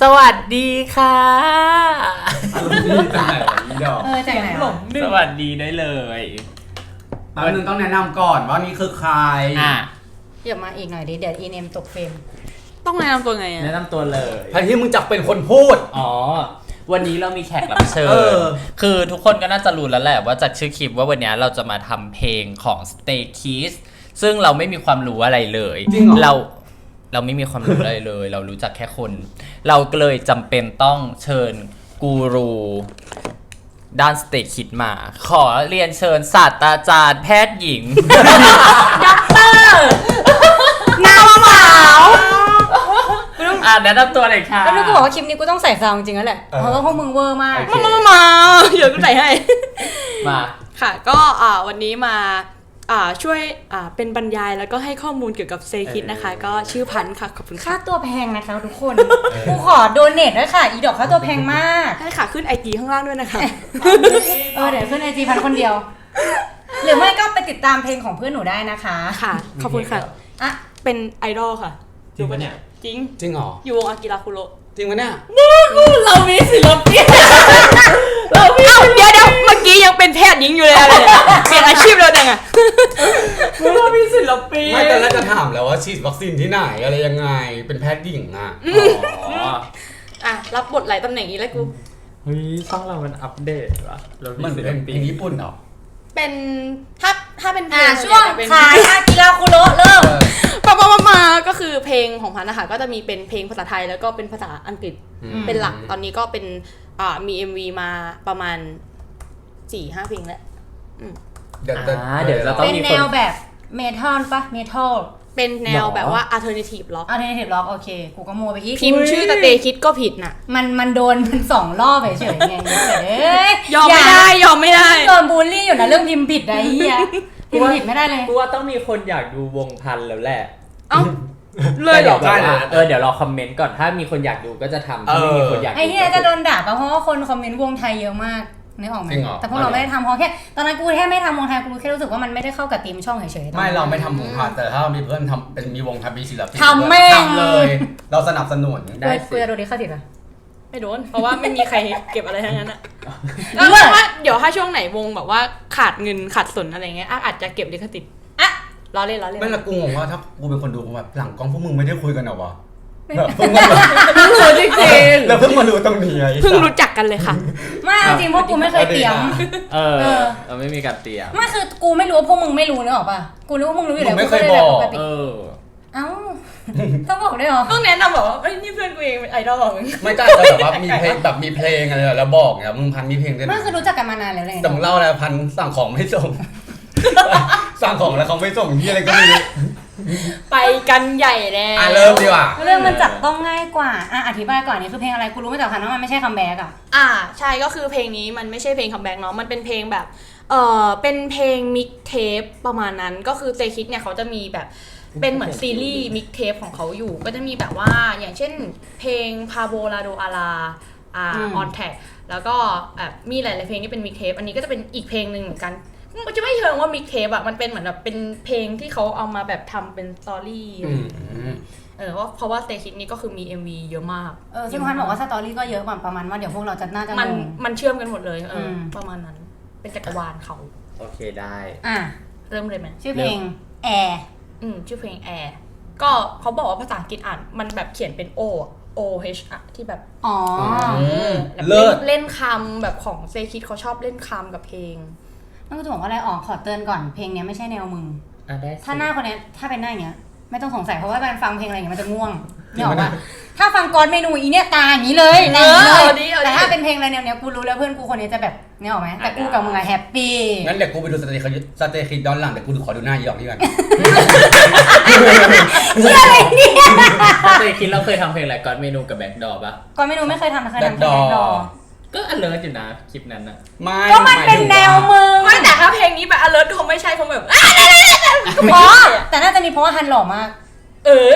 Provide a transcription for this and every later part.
สวัสดีค่ะอารมณ์ดีจังไหนวะอีดอกเออจากไหนหลวะงหนึ่งสวัสดีได้เลย แป๊บนึงต้องแนะนำก่อนว่านี่คือใคร อะอย่ามาอีกหน่อยดิ เดี๋ยวอีเนมตกเฟรมต้องแนะนำตัวไงแนะอะนำตัวเลย ใครที่มึงจักเป็นคนพูด อ๋อ วันนี้เรามีแขกรับเชิเอญ อ คือทุกคนก็น่าจะรู้แล้วแหละว่าจากชื่อคลิปว่าวันนี้เราจะมาทำเพลงของ Stay Kids ซึ่งเราไม่มีความรู้อะไรเลย จริงเหรอ เรา เราไม่มีความรู้อะไรเลย เรารู้จักแค่คน เราก็เลยจำเป็นต้องเชิญกูรูด้านสเตคิดมา ขอเรียนเชิญศาสตราจารย์แพทย์หญิงนาวเหมาอ่าแนะนำตัวเลยค่ะ แล้วนึกก็บอกว่าคลิปนี้กูต้องใส่ซาวจริงๆแล้วแหละ เออ เพราะว่าพวกมึงเวอร์มาก โอเค มามามาเดี๋ยวกูใส่ให้ มา ค่ะ ก็อ่าวันนี้มาอ่า ช่วยอ่าเป็นบรรยายแล้วก็ให้ข้อมูลเกี่ยวกับเซคิดนะคะ ก็ชื่อพันธุ์ค่ะ ขอบคุณค่าค่ะตัวแพงนะคะทุกคน กูขอโดเนทด้วยค่ะ อีดอกค่าตัวแพงมากให้ค่ะ ขึ้นไอจีข้างล่างด้วยนะคะ เออเดี๋ยวขึ้นไอจีพันคนเดียว หรือไม่ก็ไปติดตามเพลงของเพื่อนหนูได้นะคะค่ะ ขอบคุณค่ะ อะ เป็นไอดอลค่ะ จริงปะเนี่ย จริง จริงเหรอ อยู่วงอากิระคุโรจริงปะเนี่ย เรามีศิลปินเรามีเดี๋ยวเดี๋ยวเมื่อกี้ยังเป็นแพทย์หญิงอยู่เลยอะไรเนี่ยเปลี่ยนอาชีพแล้วจังอะเรามีศิลปินไม่แต่แล้วจะถามแล้วว่าฉีดวัคซีนที่ไหนอะไรยังไง เป็นแพทย์หญิงอะอ๋ออะรับบทหลายตำแหน่งนี้แล้วกู เฮ้ยช่องเรามันอัปเดตวะเรามันศิเป็นลเพปิลนงญี่ปุ่นเหรอเป็นถ้าถ้าเป็นเพลอะงช่วงเป็นขายอากิราคุโระเริ่มเออปะปะปะมาก็คือเพลงของพันธุ์นะคะก็จะมีเป็นเพลงภาษาไทยแล้วก็เป็นภาษาอังกฤษอืมเป็นหลักตอนนี้ก็เป็นอ่ามี MV มาประมาณ สี่ห้าเพลงแล้วเดี๋ยวอ่าเดี๋ยวจะ ต้อเป็งนมีแนคนวแบบเมทัลปะเมทัลเป็นแนวหรอ แบบว่า alternative rock อัลเทอร์เนทีฟล็อกโอเคกูก็โมไปอีกพิมพ์ชื่อตะเตคิดก็ผิดน่ะ มันมันโดนมันสองรอบเฉยๆไงเฉยๆเอ้ยยอมไม่ได้ยอมไม่ได้ โดนบูลลี่อยู่นะเรื่องพิมพ์ผิดนะไอ้เหี้ยพิมพ์ผิดไม่ได้เลย กูว่าต้องมีคนอยากดูวงพันธุ์แล้วแหละเอ้า เลยแต่เหรเดี๋ยอวแบบว่าเออเดี๋ยวรอคอมเมนต์ก่อนถ้ามีคนอยากดูก็จะทำถ้าไม่มีคนอยากดูไอ้เหี้ยจะโดนด่าปะเพราะว่าคนคอมเมนต์วงไทยเยอะมาก นึกออกไหมจริงเหรอ แต่พวกเราไม่ได้ทำเพราะแค่ตอนนั้นกูแค่ไม่ทำวงไทยกูแค่รู้สึกว่ามันไม่ได้เข้ากับธีมช่องเฉยๆไม่เราไม่ทำวงพาแต่ถ้ามีเพื่อนทำเป็นมีวงทำมีศิลปินทำแม่ง ทำเลย เราสนับสนุนได้ กูจะโดนดิคาติดปะไม่โดน เพราะว่าไม่มีใครเก็บอะไรทั้งนั้นอะเออ แล้วว่าเดี๋ยวถ้าช่วงไหนวงแบบว่าขาดเงินขาดสนอะไรเงี้ยอะอาจจะเก็บลิขสิทธิ์อะล้อเล่นล้อเล่น ไม่ละกูงงว่าถ้ากูเป็นคนดูผมแบบหลังกล้องพวกมึงไม่ได้คุยกันเหรอวะ แบบเพิ่งมารู้เพิ่งรู้จริงแล้วเพิ่งมารู้ตรงนี้ไอ้เพิ่งรู้จักกันเลยค่ะ ไม่เอาจริงพวกกูไม่เคยเตรียมๆเออ เออ เราไม่มีการเตรียม ไม่คือกูไม่รู้ว่าพวกมึงไม่รู้นึกออกปะกูรู้ว่ามึงรู้อยู่มึแล้วงไม่กูเคยลบอกปกติเออ เอ้าต้องบอกด้วยเหรอต้องแนะนำบอกว่าเอ้ยนี่เพื่อนกูเองเป็นไอดอลของมึง ไม่กล้าจะแบบว่ามีเพลงแบบมีเพลงอะไรแล้วบอกเนี่ยมึงพันมีเพลงด้วยไม่นะคือรู้จักกันมานานแล้วเลยแต่มึงเล่าอะไรพันสั่งของไม่ส่ง สั่งของแล้วเขาไม่ส่งที่อะไรก็ไม่รู้ ไปกันใหญ่แล้วอะเริ่มดีกว่า เรื่องมันจับต้องง่ายกว่าอะอธิบายก่อนนี่คือเพลงอะไรกูรู้ไม่แต่พันว่ามันไม่ใช่คัมแบ็กอะ อ่าใช่ก็คือเพลงนี้มันไม่ใช่เพลงคัมแบ็กเนาะมันเป็นเพลงแบบเออเป็นเพลงมิกเทปประมาณนั้นก็คือเตคิดเนี่ยเขาจะมีแบบเป็นเหมือนซีรีส์มิกเทปของเขาอยู่ ก็จะมีแบบว่าอย่างเช่นเพลงพาโบลาโดอาราอ่าอืม ออนแท็กแล้วก็แบบมีหลาย ๆ เพลงที่เป็นมิกเทปอันนี้ก็จะเป็นอีกเพลงหนึ่งเหมือนกัน มันจะไม่เชิงว่ามิกเทปอะมันเป็นเหมือนแบบเป็นเพลงที่เขาเอามาแบบทำเป็นสตอรี่อืมเออเพราะเพราะว่าเตคิดนี่ก็คือมี MV เยอะมาก เออซึ่งพันบอกว่าสตอรี่ก็เยอะกว่าประมาณว่าเดี๋ยวพวกเราจะน่าจะมันงง มันเชื่อมกันหมดเลยเอออม ประมาณนั้น เป็นจักรวาลเขา โอเคได้ อะ เริ่มเลยไหมชื่อเพลงแอร์อืมชื่อเพลงแอร์ก็เขาบอกว่าภาษาอังกฤษอ่านมันแบบเขียนเป็น O อะ O H อะที่แบบอ๋ออมแบบเลิศเล่นคำแบบของเซคิดเขาชอบเล่นคำกับเพลง นั่นก็จะบอกว่าอะไรอ๋อขอเตือนก่อนเพลงเนี้ยไม่ใช่แนวมึง อะได้สิถ้าหน้าคนเนี้ยถ้าเป็นหน้าอย่างเงี้ย ไม่ต้องสงสัยเพราะว่าการฟังเพลงอะไรอย่างเงี้ยมันจะง่วงจรินี่งออปะกเนี่ปะถ้าฟังกอนเมนูอีเนี่ยตาอย่างนี้เลยตาอย่างนี้เลเออเอาดิยเอาดิ แต่ถ้าเป็นเพลงอะไรแนวเนี้ยกูรู้แล้วเพื่อนกูคนนี้จะแบบนี่ออกไหมแต่กูกับมึงอะแฮปปี้งั้นเดี๋ยวกูไปดูสเตย์คิดสเตย์คิดย้อนหลังเดี๋ยวกูดูขอดูหน้าอีหยอกนี่กันถ้าเคยคิดเราเคยทำเพลงอะไรก่อนเมนูกับแบ็คดอปะ กอนเมนูไม่เคยทำแต่เคยทำ Back แค่แบ็คดอ Door ก็อันเลิศอยู่นะคลิปนั้นอะไม่ก็มันเป็นแนวมึงไม่แต่ถ้าเพลงนี้แบบ alert คงไม่ใช่คงแบบอะเพราะแต่น่าจะมีเพราะว่าฮันหล่อมาก เออ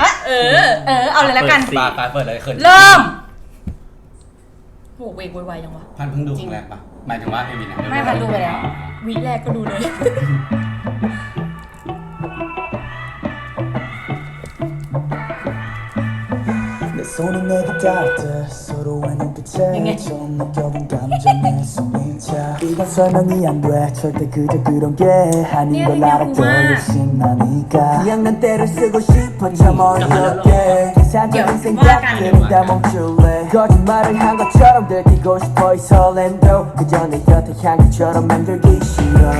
อะเออ เออ เอาเลยแล้วกันปาปาเปิดเลยเขินเริ่มโหเวกโวยวายยังวะพันเพิ่งดูครั้งแรกปะหมายถึงว่าเอมินะไม่พันดูไปแล้ววีคแรกก็ดูเลย 손은 내게 닿듯 서로의 눈빛에 처음 느껴본 감정의 소리차. 이건 설명이 안 돼. 절대 그저 그런 게 아닌 걸 알아도 욕심나니까. 그냥 난 때를 쓰고 싶어. 참 어이없게. 계산적인 생각들은 다 멈출래. 거짓말을 한 것처럼 들키고 싶어 이 설렘도. 그저 내 곁에 향기처럼 만들기 싫어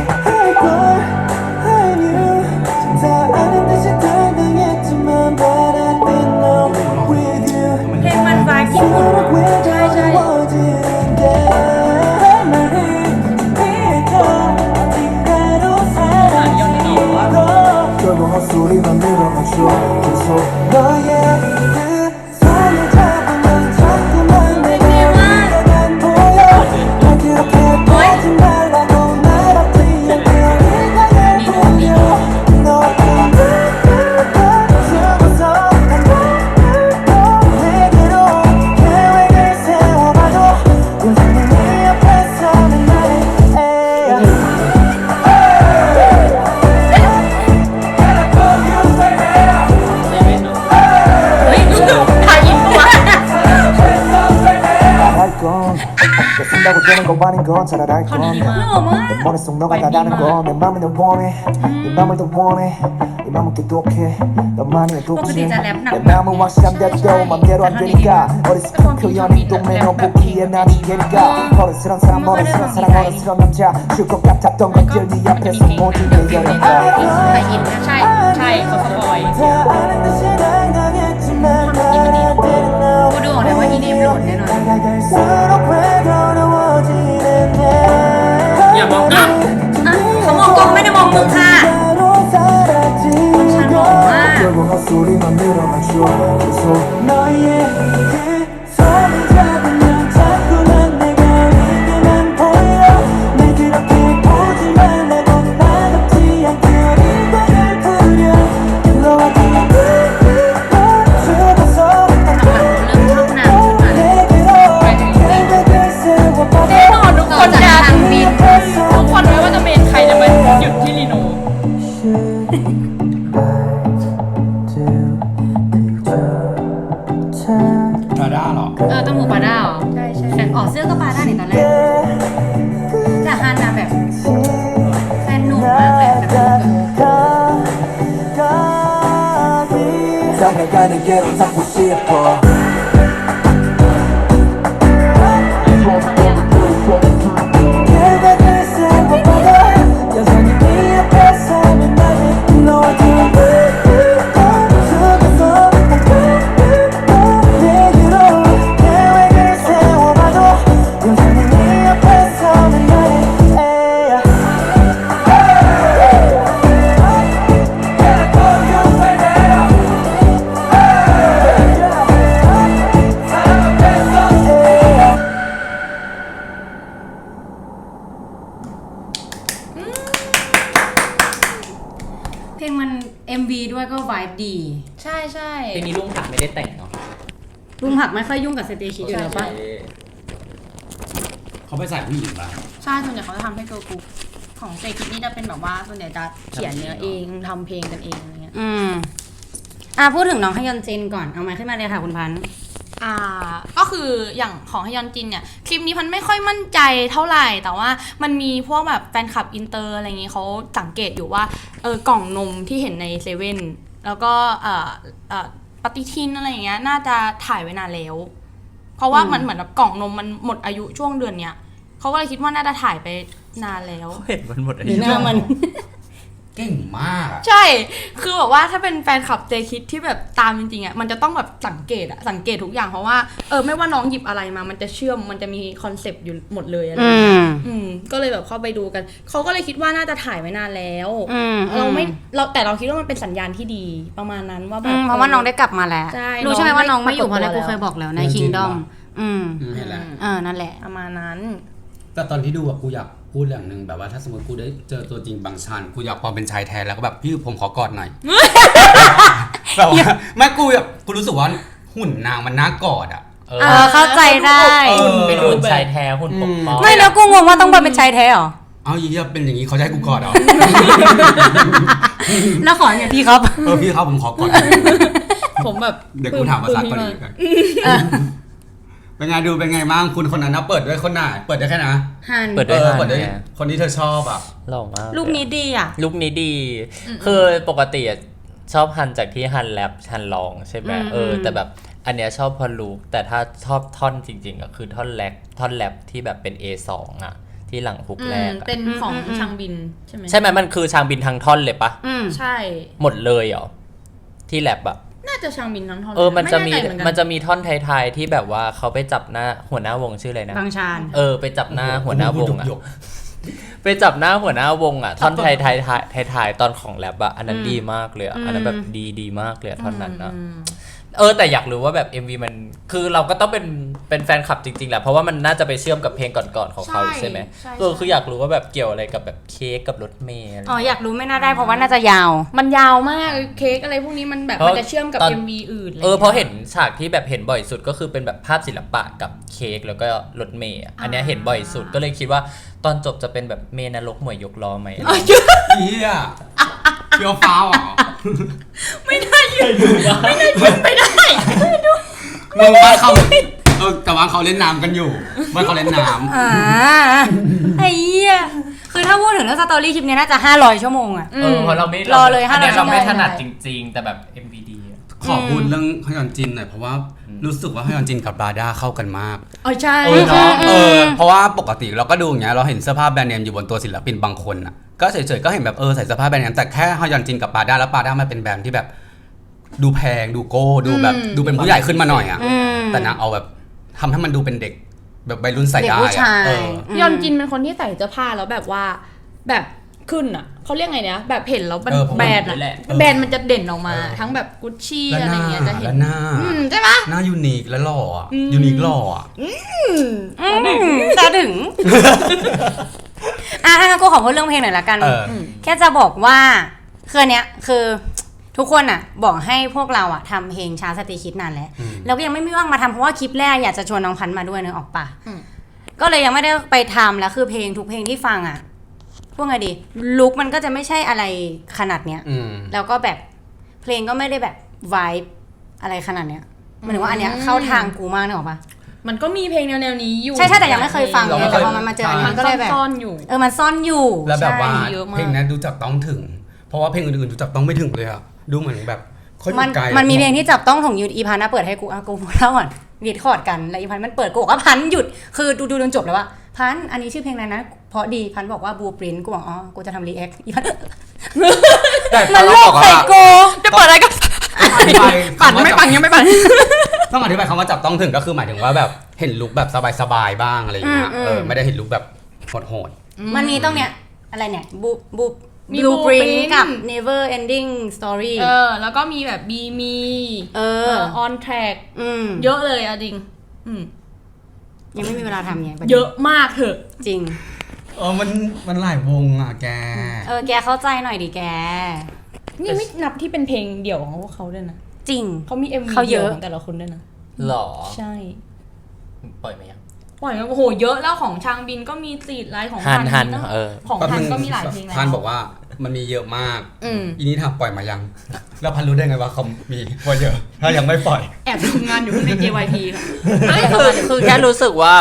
소리만 늘어가죠 계속 내 쓴다고 되는 거 아닌 건 잘 알건 내 머릿속 너가 다 다른 건 내 맘을 더 원해 네 맘을 더 원해 이 맘은 계독해 너만의 독심 내 맘은 확실한데도 맘대로 안 되니까 어리스크 그 연인 동네 너 보기에 나는 걔니까 버릇스런 사람 어른스런 사람 어른스런 남자 줄 것 같았던 것들 네 앞에서 모두 내려놓아 ถ่ายอินนะใช่ ใช่เขาสปอย 다 아는 듯이 날 당했지만 But I didn't know กูดูออกเลยว่าอีเนมโหลดแน่นอน มองอ้อ้เขามองกล้องไม่ได้มองมึงค่ะฉันมองว่า เพลงมัน MV ด้วยก็วายดีใช่ใช่เพลงนี้ลุงผักไม่ได้แต่งเนาะลุงผักไม่ค่อยยุ่งกับสเตคิดอยู่แล้วปะเขาไปใส่ผู้หญิงป่ะใช่ส่วนใหญ่เขาจะทำให้เกิร์ลกรุ๊ปของเซคิดนี่จะเป็นแบบว่าส่วนใหญ่จะเขียนเนื้อเองทำเพลงกันเองอะไรเงี้ยอืมอะพูดถึงน้องฮยอนจินก่อนเอามาขึ้นมาเลยค่ะคุณพันธุ์ อ่าก็ คืออย่างของฮยอนจินเนี่ยคลิปนี้พันไม่ค่อยมั่นใจเท่าไหร่ แต่ว่ามันมีพวกแบบแฟนคลับอินเตอร์อะไรอย่างงี้เขาสังเกตอยู่ว่าเออกล่องนมที่เห็นในเซเว่นแล้วก็เอ่อเอ่อปฏิทินอะไรอย่างเงี้ยน่าจะถ่ายไว้นานแล้ว เพราะว่ามันเหมือนแบบกล่องนมมันหมดอายุช่วงเดือนเนี้ยเขาก็เลยคิดว่าน่าจะถ่ายไปนานแล้ว เห็นมันหมดอาหรืยุอหน้ามัน เก่งมากอะใช่ คือแบบว่าถ้าเป็นแฟนคลับเจคิดที่แบบตามจริงๆอะ มันจะต้องแบบสังเกตอะสังเกตทุกอย่างเพราะว่า เออ ไม่ว่าน้องหยิบอะไรมา มันจะเชื่อม มันจะมีคอนเซปต์อยู่หมดเลยอะไรอือย่างเงี้ยม อืม ก็เลยแบบเข้าไปดูกัน เขาก็เลยคิดว่าน่าจะถ่ายไว้นานแล้ว อืม เราไม่ เราแต่เราคิดว่ามันเป็นสัญญาณที่ดีประมาณนั้นว่าแบอืบ มเพราะว่าน้องได้กลับมาแล้ว ใช่รู้ใช่ไหมว่าน้องไม่อยู่เพน้องราะได้อะไรกูเคยบอกแล้วในจริงๆคิงดอมเหรออืมอืมเห็นแล้ว เออนั่นแหละ ประมาณนั้น แต่ตอนที่ดูอะกูอยาก พูดอย่างหนึ่งแบบว่าถ้าสมมติกูได้เจอตัวจริงบางชันกูอยากปลอมเป็นชายแทนแล้วก็แบบพี่ผมขอกอดหน่อยแบบว่าไม่กูแบบกูรู้สึกว่าหุ่นนางมันน่ากอดอะเออ เออเข้าใจได้เออเป็นหุ่นชายแท้หุ่นปกป้องไม่แล้วกูงงว่าต้องมาเป็นชายแท้เหรอเอายี่ยเป็นอย่างนี้เขาจะให้กูกอดเหรอแล้วขอเนี่ยพี่ครับเออพี่เขาผมขอกอดโหผมแบบเดี๋ยวกูถามภาษาเกาหลีกัน เป็นไงดูเป็นไงบ้างคุณคนนั้นนะเปิดด้วยคนไหนเปิดได้แค่ไหนฮันเปิดด้วยเออฮันเปิดด้วยเนี่ยคนที่เธอชอบอะ หล่อมากลูกนี้ดีอะลูกนี้ดีคือปกติอะชอบฮันจากที่ฮันแรปฮันร้องใช่ไหมอืมเอออม แต่แบบอันเนี้ยชอบพอลูกแต่ถ้าชอบท่อนจริงๆก็คือท่อนแรปท่อนแรปที่แบบเป็น A2 อะ ที่หลังฮุกอืแรมกอะเป็นของอืมอืม ชางบินใช่ไหมใช่ไหมมันคือชางบินทางท่อนเลยปะอืม ใช่ หมดเลยเหรอที่แรปอะน่าจะชางบินทั้งท่อนเออมันจะมีไแน่ใจเหอกัมันจะมีท่อนท้ายๆที่แบบว่าเขาไปจับหน้าหัวหน้าวงชื่ออะไรนะ บางชาน เออไปจับหน้าหัวหน้าวงอะหยกไปจับหน้าหัวหน้าวงอะท่อนไทยไทยไทยไทยไทยตอนของแรปอะอันนั้นอืมดีมากเลยอะอืมอันนั้นแบบดีดีมากเลยอะท่อนนั้นนะอืม เออแต่อยากรู้ว่าแบบ MV มันคือเราก็ต้องเป็นเป็นแฟนคลับจริงๆแหละเพราะว่ามันน่าจะไปเชื่อมกับเพลงก่อนๆของเขาใช่ใช่ไหมใช่ เออคืออยากรู้ว่าแบบเกี่ยวอะไรกับแบบเค้กกับรถเมล์อะไร อ๋ออยากรู้ไม่น่าได้เพราะว่าน่าจะยาว มันยาวมากเค้กอะไรพวกนี้มันแบบเพราะมันจะเชื่อมกับ ตอน MV อื่นเออเพราะเห็นฉากที่แบบเห็นบ่อยสุดก็คือเป็นแบบภาพศิลปะกับเค้กแล้วก็รถเมล์อะอันเนี้ยเห็นบ่อยสุดก็เลยคิดว่าตอนจบจะเป็นแบบเมนรกหมวยยกล้อไหม เฮีย เฟียวฟ้าวอะไม่ได้ยืนไม่ได้ยืนไม่ได้มึงว่าเขาเออแต่ว่าเขาเล่นน้ำกันอยู่ว่าเขาเล่นน้อ่าไอ้เหี้ยคือถ้าพูดถึงเรื่องสตอรี่คลิปเนี้ยน่าจะ500ชั่วโมงอะ เออเพราะเราไม่รอเลยอันเนี้ย500เราไม่ชั่วโมงถนัดจริง ๆ แต่แบบ MVD อะำ ขอพูดเรื่องฮยอนจินหน่อยเพราะว่ารู้สึกว่าฮยอนจินกับบราด้าเข้ากันมากอ๋อใช่เออเนาะเออเพราะว่าปกติเราก็ดูอย่างเงี้ยเราเห็นเสื้อผ้าแบรนด์เนมอยู่บนตัวศิลปินบางคนอะก็เฉยๆก็เห็นแบบเออใส่เสื้อผ้าแบรนด์เนมแต่แค่ฮยอนจินกับปาด้าแล้วปาด้ามันเป็นแบรนด์ที่แบบ ดูแพงดูโก้ดูแบบดูเป็นผู้ใหญ่ขึ้นมาหน่อยอะอืมแต่นางเอาแบบทำให้มันดูเป็นเด็กแบบวัยรุ่นใส่เด็กได้ผู้อะชายเออยอนจินเป็นคนที่ใส่เสื้อผ้าแล้วแบบว่า แบบ ขึ้นอะเขาเรียกไงเนี่ยแบบเห็นแล้วมันเออผมแบรนด์นั่อะนแหละ แบรนด์มันจะเด่นออกมาเออทั้งแบบกุชชี่แล้วอะไรหน้าเงี้ยจะเห็แล้นวหน้าอืมใช่ปะ หน้ายูนิคและหล่ออะยูนิคหล่ออะอืมตาถึง อะถ้างั้นกูขอพูดเรื่องเพลงหน่อยละกัน เอออแค่จะบอกว่าคืออนเนี้ยคือทุกคนอะ บอกให้พวกเราอะทำเพลงช้าสตรีคิดนานแล้วอืม แล้วก็ยังไม่มีว่างมาทำเพราะว่าคลิปแรกอยากจะชวนน้องพันธุ์มาด้วยนึกออกปะอืม ก็เลยยังไม่ได้ไปทำแล้วคือเพลงทุกเพลงที่ฟังอะ พวกไงดีลุกมันก็จะไม่ใช่อะไรขนาดเนี้ยอืม แล้วก็แบบเพลงก็ไม่ได้แบบวายอะไรขนาดเนี้ยหมายถึงว่าอันเนี้ยเข้าทางกูมากนึกออกปะ มันก็มีเพลงแนวๆนี้อยู่ใช่ใช่แต่ยังไม่เคยฟังเราไงไม่เคแต่ยพอมันมาเจออันนี้มัมันนก็เลยแบบ ซ่อนๆอยู่ เออมันซ่อนอยู่แล้วแบบว่าใช่เยอะมาก เพลงนั้นดูจับต้องถึง เพราะว่าเพลงอื่นๆดูจับต้องไม่ถึงเลยอะดูเหมือนแบบเขาอมันยู่ไกลมันมีเพลงที่จับต้องของยูอีพันนะเปิดให้กูอะกูเล่าก่อนวีดคอร์ดกันแล้วอีพันมันเปิดกูบอกว่าพันหยุดคือดูดูจนจบแล้วว่าพันอันนี้ชื่อเพลงอะไรนะ เพราะดีพันบอกว่าบูปรินกูบอกอ๋อกูจะทำรีแอคอีพันแต่มันเราโลบกอกว่าใส่กูจะเปิดอะไรก็อธิบายปั่นคำว่าไม่จับปั่นยังไม่ปั่นต้องอธิบายคำว่าจับต้องถึงก็คือหมายถึงว่าแบบเห็นลุคแบบสบายๆบ้างอะไรอย่างเงี้ยอืมอืมเออไม่ได้เห็นลุคแบบโหดมันมีต้องเนี้ยอะไรเนี่ยบูบูมีบลูปริน Blueprint กับ never ending story เออ แล้วก็มีแบบบีมีเอเอออ on track อืมเยอะเลยอะจริงอืมยังไม่มีเวลาทำไงประด็นเยอะมากเถอะจริงๆ เออมันมันหลายวงอะแก เออแกเข้าใจหน่อยดิแก นี่ไม่นับที่เป็นเพลงเดี่ยวของพวกเขาด้วยนะจริง เขามีเอ็มวีเขาเยเดี่ยวอะ ของแต่ละคนด้วยนะหรอ ใช่ปล่อยไหมยัง ปล่อยมาโอ้โหเยอะแล้วของชางบินก็มีตีดไลน์ของฮันฮันมีตั้งเออ ของแป๊บพันนึงก็มีหลายเพลงแล้วพันบอกว่ามันมีเยอะมาก อืม อีนี้ถามปล่อยมายัง แล้วพันรู้ได้ไงว่าเขามีว่าเยอะ ถ้ายังไม่ปล่อย แอบทำงานอยู่ใน JYP ค่ะ ไม่คือคือแค่รู้สึกว่า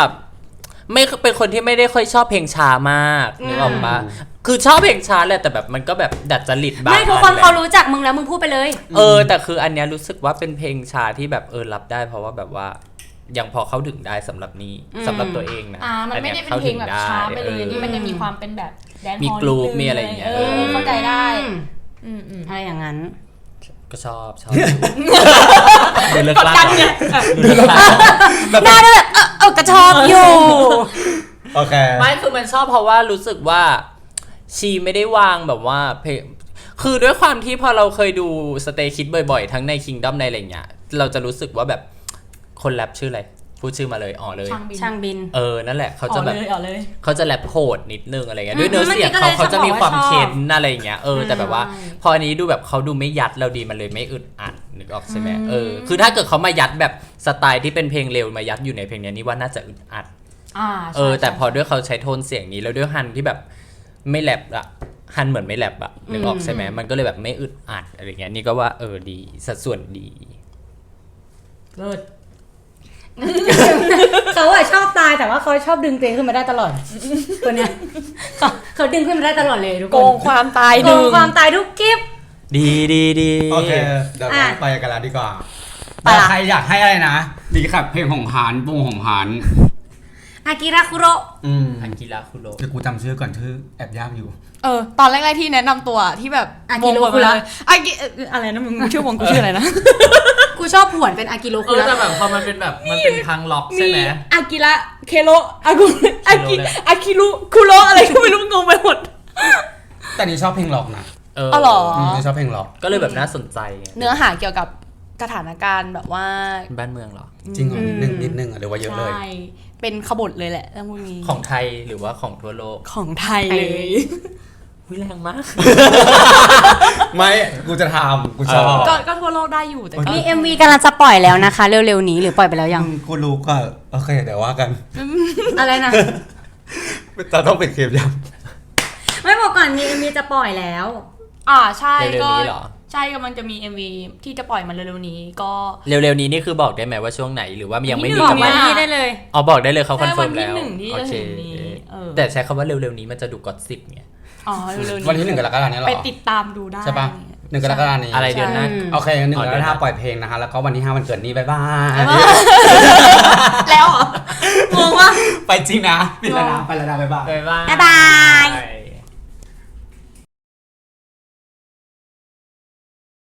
ไม่เป็นคนที่ไม่ได้ค่อยชอบเพลงช้ามากนึกออกปะคือชอบเพลงช้าแหละแต่แบบมันก็แบบดัดจริตบ้างไม่ทุกคนแหละเขารู้จักมึงแล้วมึงพูดไปเลย เออ แต่คืออันเนี้ยรู้สึกว่าเป็นเพลงช้าที่แบบเออรับได้เพราะว่าแบบว่ายังพอเข้าถึงได้สำหรับนี้อืมสำหรับตัวเองนะอ่ามันไม่ได้อัเป็นเพลงแบบช้าไปเลยออนี่มันจะมีความเป็นแบบแดนมีฮอล groove นิดนึมีอะไรอย่างเงี้ยเออเข้าใจได้อืมอืมอืมอะไรอย่างนั้น ก็ชอบชอบดูเลิกกดลากดันก่อนไงดูเลิกลากหน้าด้วยแบบเออเออกระชอบอยู่ โอเค ไม่คือมันชอบเพราะว่ารู้สึกว่า ชีไม่ได้วางแบบว่าเพลงคือด้วยความที่พอเราเคยดูสเตย์คิดบ่อยๆ ทั้งในคิงด o มในอะไรเงี้ยเราจะรู้สึกว่าแบบคนแรปชื่ออะไร พูดชื่อมาเลยอ๋อเลย ช่างบินช่างบิน เออ นั่นแหละเขาอ๋จะอแบบเลยอ๋อเลยเขาจะแรปโหดนิดนึงอะไรเงี้ยอืมด้วยเนื้อเสียงเมื่อกี้ก็เลยเขาเขาจะมีความจะบอกว่าชอบเค้นอะไรอย่างเงี้ยเออแต่แบบว่าใช่พออันนี้ดูแบบเขาดูไม่ยัดเราดีมันเลยไม่อึดอัดนึกออกใช่ไหมเออคือถ้าเกิดเขามายัดแบบสไตล์ที่เป็นเพลงเร็วมายัดอยู่ในเพลงเนี้ยนี่ว่าน่าจะอึดอัดอ่าเออใช่แต่พอใช่ด้วยเขาใช้โทนเสียงนี้แล้วด้วยฮันที่แบบไม่แลบอะฮันเหมือนไม่แลบอะนึกออกใช่ไหมมันก็เลยแบบไม่อึดอัดอะไรเงี้ยนี่ก็ว่าเออดี สัดส่วนดีเลิศ เขาอะชอบตายแต่ว่าเขาชอบดึงตัวเองขึ้นมาได้ตลอดคนเนี้ยเขาเขาดึงขึ้นมาได้ตลอดเลยทุกโกคนงความตายหโกนึ่งงความตายทุกคลิปดีดีดี โอเค เดี๋ยวเราอะ ไปกันแล้วดีกว่าไปละ ใครอยากให้อะไรนะ ดีครับเพลงของหานวงของหานอากิระคุโรอืมอากิระคุโรเดี๋ยวกูจำชื่อก่อนชื่อแอบยากอยู่ เออตอนแรกๆที่แนะนำตัวที่แบบอากิโรวงคุระ เลยอากิเอ่ออะไรนะมึงชื่อวงกูชื่ออะไรนะกู ชอบผวนเป็นอากิโรเอคุอระแต่แบบพอมันเป็นแบบมันเป็นทางล็อกใช่ไหม อากิระเคโรอากุอากิเลย อากิรุคุโรอะไรก็ไม่รู้งงไปหมด แต่นี่ชอบเพลงล็อกนะเอออ๋อเหรออืมนี่ชอบเพลงล็อก ก็เลยแบบน่าสนใจไงเนื้อหาเกี่ยวกับสถานการณ์แบบว่า บ้านเมืองเหรอ จริงเหรอนิดนึงนิดนึงอะหรือว่าเยอะเลย ใช่ เป็นขบฏเลยแหละเรื่องพวกนี้ของไทยหรือว่าของทั่วโลก ของไทยเลย วิแรงมาก ไม่กูจะทำกูชอบเออก็ก็ทั่วโลกได้อยู่แต่ก็มี MV กำลังจะปล่อยแล้วนะคะ เร็วๆนี้หรือปล่อยไปแล้วยังอืมกูรู้ก็โอเคเดี๋ยวว่ากันอะไรนะเราต้องปิดคลิปยังไม่บอกก่อนมี MV จะปล่อยแล้ว อ่าใช่เร็วๆก็นี้เหรอ ใช่กำลังจะมี MV ที่จะปล่อยมาเร็วๆนี้ก็ เร็วๆนี้นี่คือบอกได้ไหมว่าช่วงไหนหรือว่ายังไม่มีบอกกำหนมาดที่ได้เลยอ๋อบอกได้เลยเขาคอนได้เฟิวัร์มที่แล้วหนึ่งที่โอจะเคถึงนี้เออ แต่ใช้คำว่าเร็วๆนี้มันจะดูกอดสิบไง อ๋อเร็วๆนี้วันที่หนึ่งกรกฎาคมนี้เหรอ ไปติดตามดูได้ ใช่ปะหนึ่งกรกฎาคมนี้อะไรเดือนหน้า ใช่ โอเคหนึ่งอ๋อกรเดืกอนหฎาน้าคมปล่อยเพลงนะคะ แล้วก็วันที่ห้าวันเกิดนี้บายบาย แล้วเหรองงว่าไปจริงนะ ปิดแล้วนะไปแล้วนะบายบาย บ๊ายบาย บ๊ายบาย